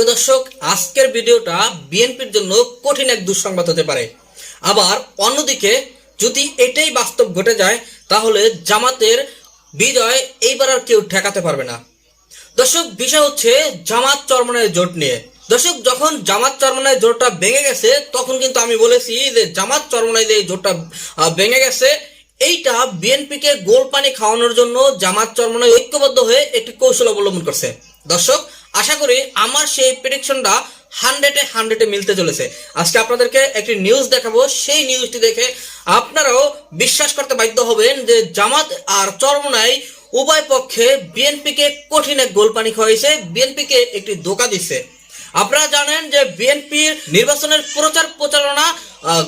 প্রিয় দর্শক, আজকের ভিডিওটা বিএনপির জন্য কঠিন এক দুঃসংবাদ হতে পারে। আবার অন্যদিকে, যদি এটাই বাস্তব ঘটে যায়, তাহলে জামাতের বিজয় এইবার আর কেউ ঠেকাতে পারবে না। দর্শক, বিষয় হচ্ছে জামাত চরমনায় জোট নিয়ে। দর্শক, যখন জামাত চরমনায় জোটটা ভেঙে গেছে, তখন কিন্তু আমি বলেছি যে জামাত চরমনায় যে জোটটা ভেঙে গেছে, এইটা বিএনপিকে গোল পানি খাওয়ানোর জন্য জামাত চরমনায় ঐক্যবদ্ধ হয়ে একটি কৌশল অবলম্বন করছে। দর্শক আশা করি আমার সেই প্রেডিকশনটা হান্ড্রেডে হান্ড্রেডে মিলতে চলেছে। আজকে আপনাদেরকে একটি নিউজ দেখাবো। সেই নিউজটি দেখে আপনারাও বিশ্বাস করতে বাধ্য হবেন যে জামাত আর চরমনায় উভয় পক্ষে বিএনপিকে কঠিন এক গোল পানি খাওয়াইছে বিএনপিকে একটি ধোকা দিচ্ছে। আপনারা জানেন যে বিএনপির নির্বাচনের প্রচার প্রচারণা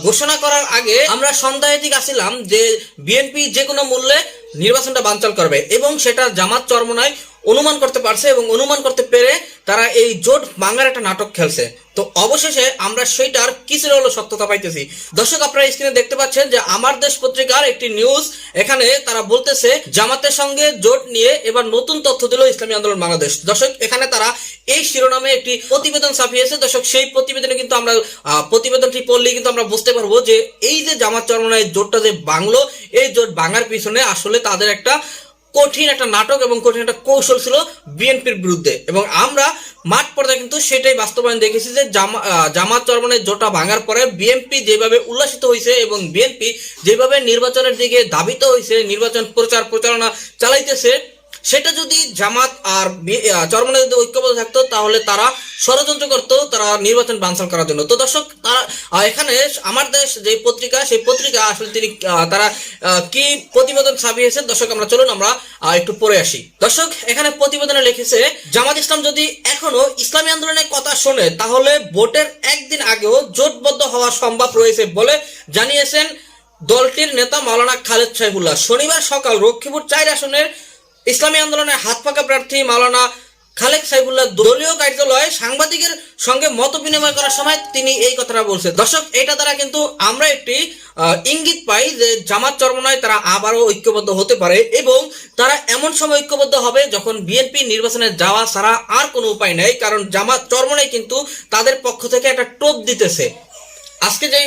ঘোষণা করার আগে আমরা সন্দেহে দিক আসছিলাম যে বিএনপি যে কোনো মূল্যে নির্বাচনটা বানচাল করবে এবং সেটা জামাত চরমনায় অনুমান করতে পারছে এবং অনুমান করতে পেরে তারা এই জোট ভাঙার একটা নাটক খেলছে। তো অবশেষে আমরা সেইটার কিছুটা হলো সত্যতা পাইতেছি। দর্শক, আপনারা স্ক্রিনে দেখতে পাচ্ছেন যে আমার দেশ পত্রিকার একটি নিউজ এখানে তারা বলতেছে, জামাতের সঙ্গে জোট নিয়ে এবার নতুন তথ্য দিল ইসলামী আন্দোলন বাংলাদেশ। দর্শক, এখানে তারা এই শিরোনামে একটি প্রতিবেদন ছাপিয়েছে। দর্শক, সেই প্রতিবেদনে কিন্তু আমরা প্রতিবেদনটি পড়লেই কিন্তু আমরা বুঝতে পারব যে এই যে জামাত চরমনায় জোটটা যে বাংলো এই জোট ভাঙার পিছনে আসলে তাদের একটা কঠিন একটা নাটক এবং কঠিন একটা কৌশল ছিল বিএনপির বিরুদ্ধে। এবং আমরা মাঠ পর্যায়ে কিন্তু সেটাই বাস্তবায়ন দেখেছি যে জামা- জামাত চরমনের জোটা ভাঙার পরে বিএনপি যেভাবে উল্লাসিত হয়েছে এবং বিএনপি যেভাবে নির্বাচনের দিকে ধাবিত হয়েছে, নির্বাচন প্রচার, প্রচারণা চালাইতেছে সেটা যদি জামাত আর বি- যদি ঐক্যবদ্ধ থাকতো, তাহলে তারা ষড়যন্ত্র করতো, তারা নির্বাচন বানচাল করার জন্য। তো দর্শক, তারা এখানে আমার দেশ যে পত্রিকা, সেই পত্রিকা আসলে তিনি তারা কি প্রতিবেদন ছাপিয়েছে দর্শক, আমরা চলুন, আমরা একটু পরে আসি। দর্শক, এখানে প্রতিবেদনে লিখেছে, জামাত ইসলাম যদি এখনও ইসলামী আন্দোলনের কথা শোনে, তাহলে ভোটের একদিন আগেও জোটবদ্ধ হওয়া সম্ভব রয়েছে বলে জানিয়েছেন দলটির নেতা মাওলানা খালেদ সাইফুল্লাহ। শনিবার সকাল রক্ষীপুর চার আসনের ইসলামী আন্দোলনের হাত পাকা প্রার্থী মাওলানা খালেদ সাইবুল্লাহ দলীয় কার্যালয়ে সাংবাদিকের সঙ্গে মত বিনিময় করার সময় তিনি এই কথাটা বলছেন। দর্শক, এটা দ্বারা কিন্তু আমরা একটি ইঙ্গিত পাই যে জামাত চরমনায় তারা আবারও ঐক্যবদ্ধ হতে পারে এবং তারা এমন সময় ঐক্যবদ্ধ হবে যখন বিএনপি নির্বাচনে যাওয়া ছাড়া আর কোনো উপায় নেই, কারণ জামাত চরমনায় কিন্তু তাদের পক্ষ থেকে একটা টোপ দিতেছে। আজকে যে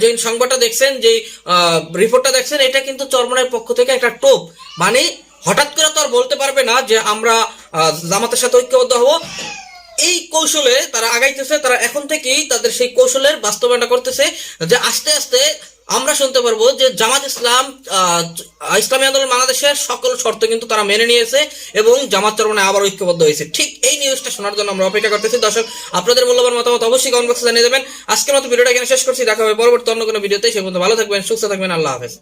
যে সংবাদটা দেখছেন যে রিপোর্টটা দেখছেন, এটা কিন্তু চরমনের পক্ষ থেকে একটা টোপ। মানে হঠাৎ করে তো আর বলতে পারবে না যে আমরা জামাতের সাথে ঐক্যবদ্ধ হব। এই কৌশলে তারা আগাইতেছে, তারা এখন থেকেই তাদের সেই কৌশলের বাস্তবায়নটা করতেছে যে আস্তে আস্তে আমরা শুনতে পারব যে জামাত ইসলাম ইসলামী আন্দোলন বাংলাদেশের সকল শর্ত কিন্তু তারা মেনে নিয়েছে এবং জামাত চরমনে আবার ঐক্যবদ্ধ হয়েছে। ঠিক এই নিউজটা শোনার জন্য আমরা অপেক্ষা করতেছি। দর্শক, আপনাদের মূল্যবান মতামত অবশ্যই কমেন্ট বক্সে জানিয়ে দেবেন। আজকের মতো ভিডিওটা এখানে শেষ করছি। দেখা হবে পরবর্তী অন্য কোনো ভিডিওতে। সে পর্যন্ত ভালো থাকবেন, সুস্থ থাকবেন। আল্লাহ হাফেজ।